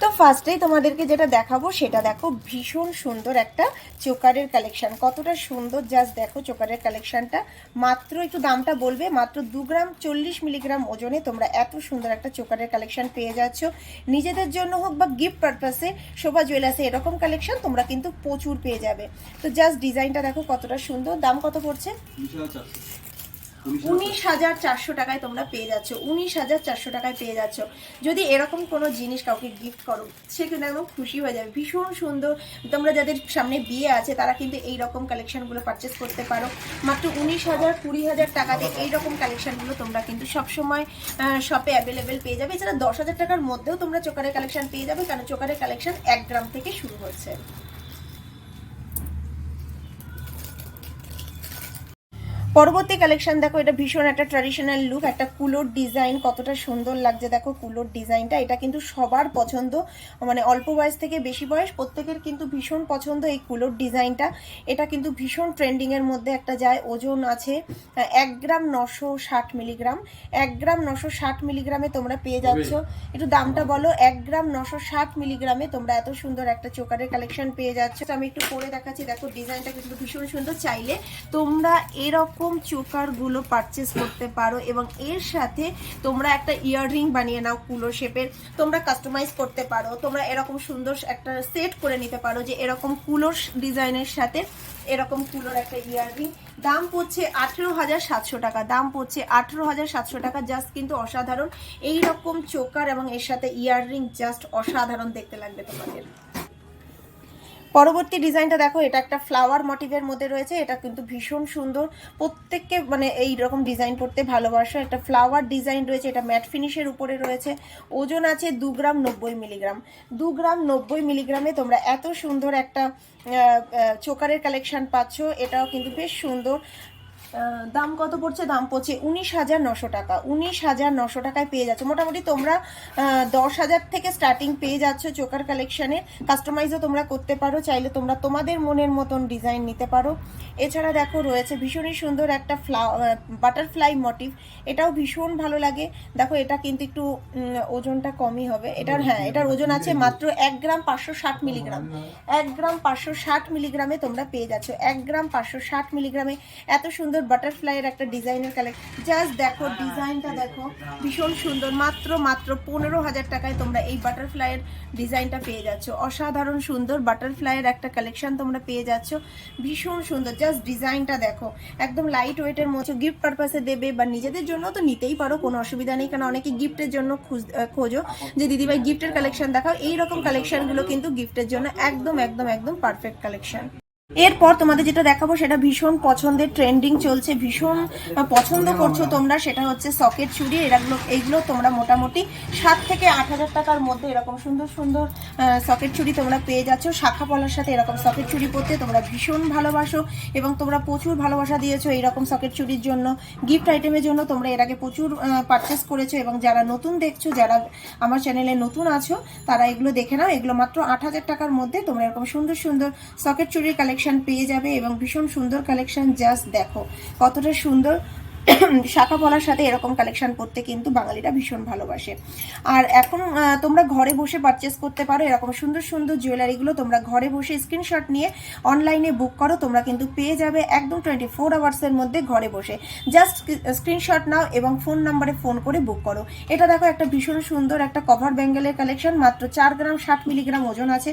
তো ফার্স্টেই তোমাদেরকে যেটা দেখাবো, সেটা দেখো ভীষণ সুন্দর একটা চোকারের কালেকশন কতটা সুন্দর জাস্ট দেখো চোকারের কালেকশনটা মাত্র একটু দামটা বলবে, মাত্র দু গ্রাম চল্লিশ মিলিগ্রাম ওজনে তোমরা এত সুন্দর একটা চোকারের কালেকশন পেয়ে যাচ্ছ। নিজেদের জন্য হোক বা গিফট পারপাসে শোভা জুয়েলার্সে এরকম কালেকশন তোমরা কিন্তু প্রচুর পেয়ে যাবে। তো জাস্ট ডিজাইনটা দেখো কতটা সুন্দর। দাম কত পড়ছে? উনিশ হাজার চারশো টাকায় তোমরা পেয়ে যাচ্ছ। উনিশ হাজার চারশো টাকায় পেয়ে যাচ্ছ। যদি এরকম কোনো জিনিস কাউকে গিফট করো, সে কিন্তু একদম খুশি হয়ে যাবে। ভীষণ সুন্দর। তোমরা যাদের সামনে বিয়ে আছে, তারা কিন্তু এই রকম কালেকশনগুলো পারচেস করতে পারো। মাত্র উনিশ হাজার, কুড়ি হাজার টাকাতে এই রকম কালেকশনগুলো তোমরা কিন্তু সবসময় শপে অ্যাভেলেবেল পেয়ে যাবে। এছাড়া দশ হাজার টাকার মধ্যেও তোমরা চোকারের কালেকশন পেয়ে যাবে কারণ চোকারের কালেকশন এক গ্রাম থেকে শুরু হচ্ছে পরবর্তী কালেকশন দেখো এটা ভীষণ একটা ট্র্যাডিশনাল লুক একটা কুলোর ডিজাইন কতটা সুন্দর লাগছে দেখো কুলোর ডিজাইনটা এটা কিন্তু সবার পছন্দ মানে অল্প বয়স থেকে বেশি বয়স প্রত্যেকের কিন্তু ভীষণ পছন্দ এই কুলোর ডিজাইনটা এটা কিন্তু ভীষণ ট্রেন্ডিং এর মধ্যে একটা যায় ওজন আছে এক গ্রাম নশো ষাট মিলিগ্রাম এক গ্রাম নশো ষাট মিলিগ্রামে তোমরা পেয়ে যাচ্ছ। একটু দামটা বলো এক গ্রাম নশো ষাট মিলিগ্রামে তোমরা এত সুন্দর একটা চোকারের কালেকশন পেয়ে যাচ্ছ। আমি একটু পরে দেখাচ্ছি দেখো ডিজাইনটা কিন্তু ভীষণ সুন্দর। চাইলে তোমরা এরকম চোকারগুলো পারচেস করতে পারো এবং এর সাথে তোমরা একটা ইয়াররিং বানিয়ে নাও কুলো শেপের তোমরা কাস্টমাইজ করতে পারো। তোমরা এরকম সুন্দর একটা সেট করে নিতে পারো যে এরকম কুলোর ডিজাইনের সাথে এরকম কুলোর একটা ইয়াররিং দাম পড়ছে আঠেরো হাজার সাতশো টাকা। দাম পড়ছে আঠেরো হাজার সাতশো টাকা। জাস্ট কিন্তু অসাধারণ। এই রকম চোকার এবং এর সাথে ইয়াররিং জাস্ট অসাধারণ দেখতে লাগবে তোমাদের। পরবর্তী ডিজাইনটা দেখো, এটা একটা ফ্লাওয়ার মোটিভের মধ্যে রয়েছে, এটা কিন্তু ভীষণ সুন্দর। প্রত্যেককে মানে এই রকম ডিজাইন করতে ভালোবাসা। একটা ফ্লাওয়ার ডিজাইন রয়েছে, এটা ম্যাট ফিনিশের উপরে রয়েছে। ওজন আছে দু গ্রাম নব্বই মিলিগ্রাম দু গ্রাম নব্বই মিলিগ্রামে তোমরা এত সুন্দর একটা চোকারের কালেকশান পাচ্ছ। এটাও কিন্তু বেশ সুন্দর। দাম কত পড়ছে? দাম পড়ছে উনিশ হাজার নশো টাকা। উনিশ হাজার নশো টাকায় পেয়ে যাচ্ছ। মোটামুটি তোমরা দশ হাজার থেকে স্টার্টিং পেয়ে যাচ্ছ চোকার কালেকশনে কাস্টমাইজও তোমরা করতে পারো, চাইলে তোমরা তোমাদের মনের মতন ডিজাইন নিতে পারো। এছাড়া দেখো রয়েছে ভীষণই সুন্দর একটা ফ্লা বাটারফ্লাই মোটিভ এটাও ভীষণ ভালো লাগে। দেখো এটা কিন্তু একটু ওজনটা কমই হবে। এটার হ্যাঁ এটার ওজন আছে মাত্র এক গ্রাম পাঁচশো ষাট মিলিগ্রাম। এক গ্রাম পাঁচশো ষাট মিলিগ্রামে তোমরা পেয়ে যাচ্ছ। এক গ্রাম পাঁচশো ষাট মিলিগ্রামে। এত সুন্দর বাটারফ্লাইয়ের একটা ডিজাইনের কালেকশন জাস্ট দেখো ডিজাইনটা দেখো, ভীষণ সুন্দর। মাত্র মাত্র পনেরো হাজার টাকায় তোমরা এই বাটারফ্লাইয়ের ডিজাইনটা পেয়ে যাচ্ছ। অসাধারণ সুন্দর বাটারফ্লাইয়ের একটা কালেকশন তোমরা পেয়ে যাচ্ছ। ভীষণ সুন্দর। জাস্ট ডিজাইনটা দেখো। একদম লাইট ওয়েটের মতো গিফট পারপাসে দেবে বা নিজেদের জন্য তো নিতেই পারো, কোনো অসুবিধা নেই। কারণ অনেকে গিফটের জন্য খুঁজ- যে দিদিভাই গিফটের কালেকশন দেখাও এই রকম কালেকশনগুলো কিন্তু গিফটের জন্য একদম একদম একদম পারফেক্ট কালেকশন এরপর তোমাদের যেটা দেখাবো সেটা ভীষণ পছন্দের ট্রেন্ডিং চলছে, ভীষণ পছন্দ করছ তোমরা, সেটা হচ্ছে সকেট চুড়ি এগুলো এইগুলো তোমরা মোটামুটি সাত থেকে আট হাজার টাকার মধ্যে এরকম সুন্দর সুন্দর সকেট চুড়ি তোমরা পেয়ে যাচ্ছ। শাখা পলার সাথে এরকম সকেট চুড়ি পরতে তোমরা ভীষণ ভালোবাসো এবং তোমরা প্রচুর ভালোবাসা দিয়েছ এইরকম সকেট চুড়ির জন্য। গিফট আইটেমের জন্য তোমরা এর আগে প্রচুর পারচেস করেছ এবং যারা নতুন দেখছ, যারা আমার চ্যানেলে নতুন আছো, তারা এগুলো দেখে নাও। এগুলো মাত্র আট হাজার টাকার মধ্যে তোমরা এরকম সুন্দর সুন্দর সকেট চুরির কালেকশন পেয়ে যাবে এবং ভীষণ সুন্দর কালেকশন জাস্ট দেখো। কতটা সুন্দর শাখা পলার সাথে এরকম কালেকশন করতে কিন্তু বাঙালিরা ভীষণ ভালোবাসে। আর এখন তোমরা ঘরে বসে পারচেস করতে পারো এরকম সুন্দর সুন্দর জুয়েলারিগুলো তোমরা ঘরে বসে স্ক্রিনশট নিয়ে অনলাইনে বুক করো তোমরা কিন্তু পেয়ে যাবে একদম টোয়েন্টি ফোর আওয়ার্সের মধ্যে ঘরে বসে। জাস্ট স্ক্রিনশট নাও এবং ফোন নাম্বারে ফোন করে বুক করো। এটা দেখো একটা ভীষণ সুন্দর একটা কভার ব্যাঙ্গেলের কালেকশন মাত্র চার গ্রাম ষাট মিলিগ্রাম ওজন আছে।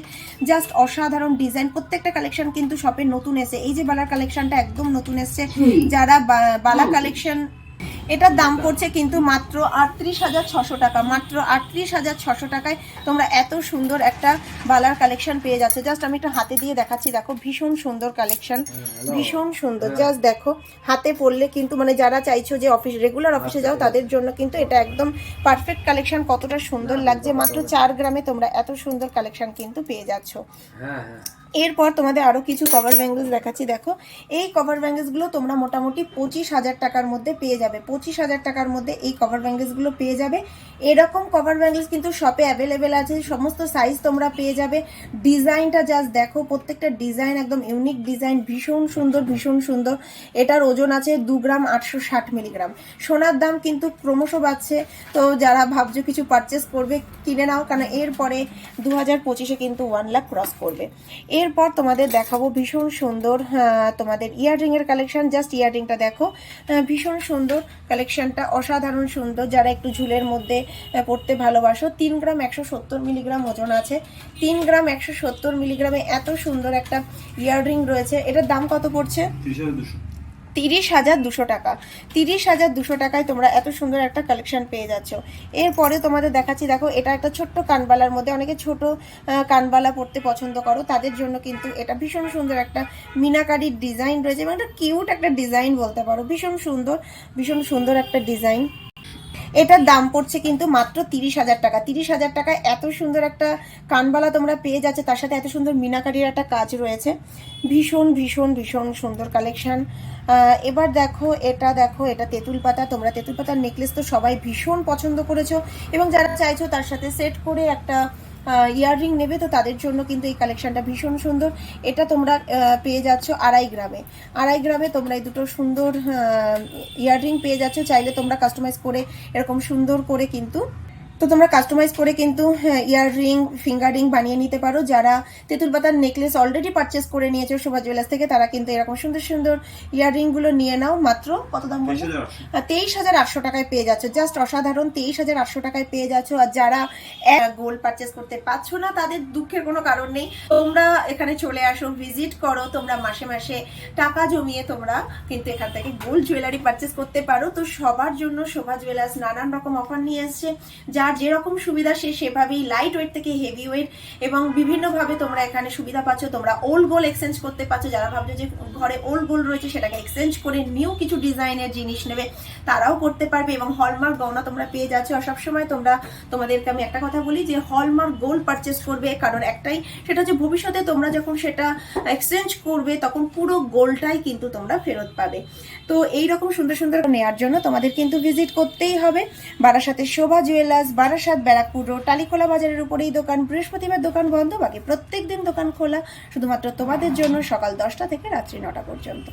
জাস্ট অসাধারণ ডিজাইন প্রত্যেকটা কালেকশন কিন্তু শপে নতুন এসে এই যে বালার কালেকশনটা একদম নতুন এসছে। যারা বালা কালেকশন এটার দাম পড়ছে কিন্তু মাত্র আটত্রিশ হাজার ছশো টাকা। মাত্র আটত্রিশ হাজার ছশো টাকায় তোমরা এত সুন্দর একটা বালার কালেকশন পেয়ে যাচ্ছে। জাস্ট আমি একটু হাতে দিয়ে দেখাচ্ছি দেখো ভীষণ সুন্দর কালেকশন ভীষণ সুন্দর। জাস্ট দেখো হাতে পড়লে কিন্তু মানে যারা চাইছো যে অফিস রেগুলার অফিসে যাও তাদের জন্য কিন্তু এটা একদম পারফেক্ট কালেকশন কতটা সুন্দর লাগছে। মাত্র চার গ্রামে তোমরা এত সুন্দর কালেকশন কিন্তু পেয়ে যাচ্ছ। হ্যাঁ হ্যাঁ। এরপর তোমাদের আরও কিছু কভার ব্যাঙ্গেলস দেখাচ্ছি, দেখো। এই কভার ব্যাঙ্গেলসগুলো তোমরা মোটামুটি পঁচিশ হাজার টাকার মধ্যে পেয়ে যাবে। পঁচিশ হাজার টাকার মধ্যে এই কভার ব্যাঙ্গেলসগুলো পেয়ে যাবে। এরকম কভার ব্যাঙ্গেলস কিন্তু শপে অ্যাভেলেবেল আছে, সমস্ত সাইজ তোমরা পেয়ে যাবে। ডিজাইনটা জাস্ট দেখো, প্রত্যেকটা ডিজাইন একদম ইউনিক ডিজাইন ভীষণ সুন্দর ভীষণ সুন্দর। এটার ওজন আছে দু গ্রাম আটশো ষাট মিলিগ্রাম সোনার দাম কিন্তু ক্রমশ বাড়ছে, তো যারা ভাবছ কিছু পারচেস করবে, কিনে নাও। কারণ এরপরে দু হাজার পঁচিশে কিন্তু ওয়ান লাখ ক্রস করবে। এরপর তোমাদের দেখাবো ভীষণ সুন্দর তোমাদের ইয়াররিংয়ের কালেকশন জাস্ট ইয়াররিংটা দেখো। ভীষণ সুন্দর কালেকশনটা অসাধারণ সুন্দর। যারা একটু ঝুলের মধ্যে পড়তে ভালোবাসো, তিন গ্রাম একশো সত্তর মিলিগ্রাম ওজন আছে। তিন গ্রাম একশো সত্তর মিলিগ্রামে এত সুন্দর একটা ইয়াররিং রয়েছে। এটার দাম কত পড়ছে? তিরিশ হাজার দুশো টাকা। তিরিশ হাজার দুশো টাকায় তোমরা এত সুন্দর একটা কালেকশন পেয়ে যাচ্ছ। এরপরে তোমাদের দেখাচ্ছি, দেখো, এটা একটা ছোট্ট কানবালার মধ্যে, অনেকে ছোট কানবালা পড়তে পছন্দ করো, তাদের জন্য কিন্তু এটা ভীষণ সুন্দর একটা মিনাকারির ডিজাইন রয়েছে এবং একটা কিউট একটা ডিজাইন বলতে পারো। ভীষণ সুন্দর ভীষণ সুন্দর একটা ডিজাইন এটার দাম পড়ছে কিন্তু মাত্র তিরিশ হাজার টাকা। তিরিশ হাজার টাকায় এত সুন্দর একটা কানবালা তোমরা পেয়ে যাচ্ছে, তার সাথে এত সুন্দর মিনাকারির একটা কাজ রয়েছে। ভীষণ ভীষণ ভীষণ সুন্দর কালেকশন এবার দেখো, এটা দেখো, এটা তেঁতুল পাতা। তোমরা তেঁতুল পাতার নেকলেস তো সবাই ভীষণ পছন্দ করেছ এবং যারা চাইছো তার সাথে সেট করে একটা ইয়াররিং নেবে, তো তাদের জন্য কিন্তু এই কালেকশনটা ভীষণ সুন্দর। এটা তোমরা পেয়ে যাচ্ছ আড়াই গ্রামে। আড়াই গ্রামে তোমরা এই দুটো সুন্দর ইয়াররিং পেয়ে যাচ্ছ। চাইলে তোমরা কাস্টমাইজ করে এরকম সুন্দর করে কিন্তু তো তোমরা কাস্টমাইজ করে কিন্তু ইয়াররিং ফিঙ্গার রিং বানিয়ে নিতে পারো। যারা তেঁতুল পাতার নেকলেস অলরেডি পারচেস করে নিয়েছো শোভা জুয়েলার্স থেকে তারা কিন্তু এরকম সুন্দর সুন্দর ইয়াররিংগুলো নিয়ে নাও। মাত্র কত দাম বলছো তেইশ হাজার আটশো। টাকায় পেয়ে যাচ্ছ। জাস্ট অসাধারণ তেইশ হাজার আটশো টাকায় পেয়ে যাচ্ছ। আর যারা গোল্ড পারচেস করতে পারছ না তাদের দুঃখের কোনো কারণ নেই। তোমরা এখানে চলে আসো ভিজিট করো তোমরা মাসে মাসে টাকা জমিয়ে তোমরা কিন্তু এখান থেকে গোল্ড জুয়েলারি পারচেস করতে পারো। তো সবার জন্য শোভা জুয়েলার্স নানান রকম অফার নিয়ে এসছে। যার যেরকম সুবিধা, সে সেভাবেই লাইট ওয়েট থেকে হেভি ওয়েট এবং বিভিন্নভাবে তোমরা এখানে সুবিধা পাচ্ছ। তোমরা ওল্ড গোল্ড এক্সচেঞ্জ করতে পারছ। যারা ভাবছ যে ঘরে ওল্ড গোল্ড রয়েছে, সেটাকে এক্সচেঞ্জ করে নিউ কিছু ডিজাইনের জিনিস নেবে, তারাও করতে পারবে এবং হলমার্ক গহনা তোমরা পেয়ে যাচ্ছ। আর সবসময় তোমরা, তোমাদেরকে আমি একটা কথা বলি যে হলমার্ক গোল্ড পারচেস করবে, কারণ একটাই, সেটা হচ্ছে ভবিষ্যতে তোমরা যখন সেটা এক্সচেঞ্জ করবে, তখন পুরো গোল্ডটাই কিন্তু তোমরা ফেরত পাবে। তো এই রকম সুন্দর সুন্দর নেওয়ার জন্য তোমাদের কিন্তু ভিজিট করতেই হবে। বারাসাতের শোভা জুয়েলার্স বারাসাত ব্যারাকপুর রোড টালিখোলা বাজারের উপরেই দোকান, বৃহস্পতিবার দোকান বন্ধ, বাকি প্রত্যেক দিন দোকান খোলা, শুধুমাত্র তোমাদের জন্য সকাল দশটা থেকে রাত্রি নটা পর্যন্ত।